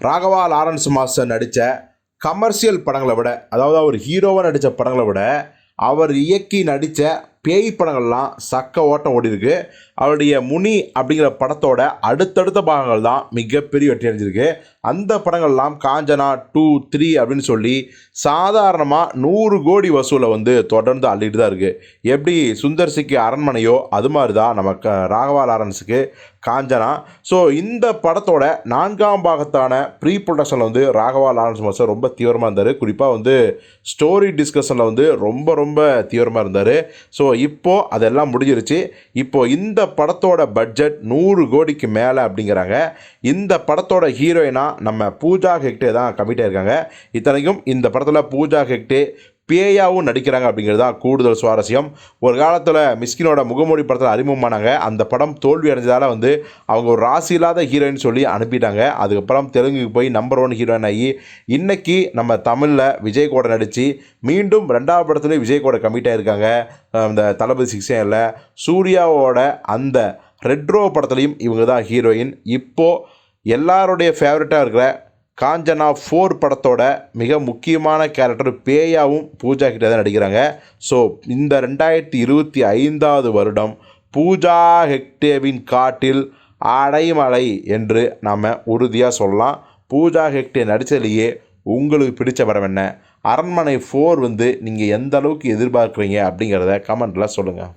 Raghava Lawrence master நடித்த commercial படங்களை விட அதாவது அவர் ஹீரோவாக நடித்த படங்களை விட அவர் இயக்கி நடித்த பேய் படங்கள்லாம் சக்க ஓட்டம் ஓடி இருக்கு அவருடைய முனி அப்படிங்கிற படத்தோட அடுத்தடுத்த பாகங்கள் தான் மிகப்பெரிய வெற்றி அடைஞ்சிருக்கு. அந்த படங்கள்லாம் காஞ்சனா டூ த்ரீ அப்படின்னு சொல்லி சாதாரணமாக நூறு கோடி வசூலை வந்து தொடர்ந்து அள்ளிட்டு தான் இருக்குது எப்படி சுந்தர்சிக்கு அரண்மனையோ அது மாதிரி தான் நம்ம க ராகவா லாரன்ஸுக்கு காஞ்சனா. ஸோ இந்த படத்தோட நான்காம் பாகத்தான ப்ரீ ப்ரொடக்ஷனில் வந்து ராகவா லாரன்ஸ் மாஸ்டர் ரொம்ப தீவிரமாக இருந்தார். குறிப்பாக வந்து ஸ்டோரி டிஸ்கஷனில் வந்து ரொம்ப ரொம்ப தீவிரமாக இருந்தார். ஸோ இப்போது அதெல்லாம் முடிஞ்சிருச்சு. இப்போது இந்த படத்தோட பட்ஜெட் நூறு கோடிக்கு மேலே அப்படிங்கிறாங்க. இந்த படத்தோட ஹீரோயினாக நம்ம பூஜா ஹெக்டே தான் கமிட் இருக்காங்க. இத்தனைக்கும் இந்த படத்தில் பூஜா ஹெக்டே பேயாவும் நடிக்கிறாங்க அப்படிங்கிறது தான் கூடுதல் சுவாரஸ்யம். ஒரு காலத்தில் மிஸ்கினோட முகமூடி படத்தில் அறிமுகமானாங்க. அந்த படம் தோல்வி அடைஞ்சதால் வந்து அவங்க ஒரு ராசி இல்லாத ஹீரோயின் சொல்லி அனுப்பிட்டாங்க. அதுக்கப்புறம் தெலுங்குக்கு போய் நம்பர் ஒன் ஹீரோயின் ஆகி இன்றைக்கி நம்ம தமிழில் விஜய் கூட நடித்து மீண்டும் ரெண்டாவது படத்துலேயும் விஜய் கூட கமிட் ஆகிருக்காங்க அந்த தளபதி சிக்ஸேனில் சூர்யாவோட அந்த ரெட்ரோ படத்துலையும் இவங்க தான் ஹீரோயின் இப்போது எல்லாருடைய ஃபேவரட்டாக இருக்கிற காஞ்சனா ஃபோர் படத்தோட மிக முக்கியமான கேரக்டர் பேயாவும் பூஜா கிட்ட தான் நடிக்கிறாங்க. ஸோ இந்த ரெண்டாயிரத்தி இருபத்தி ஐந்தாவது வருடம் பூஜா ஹெக்டேவின் காட்டில் அடைமலை என்று நாம் உறுதியாக சொல்லலாம். பூஜா ஹெக்டே நடித்ததுலேயே உங்களுக்கு பிடிச்ச படம் என்ன? அரண்மனை ஃபோர் வந்து நீங்கள் எந்த அளவுக்கு எதிர்பார்க்குறீங்க அப்படிங்கிறத கமெண்ட்டில் சொல்லுங்கள்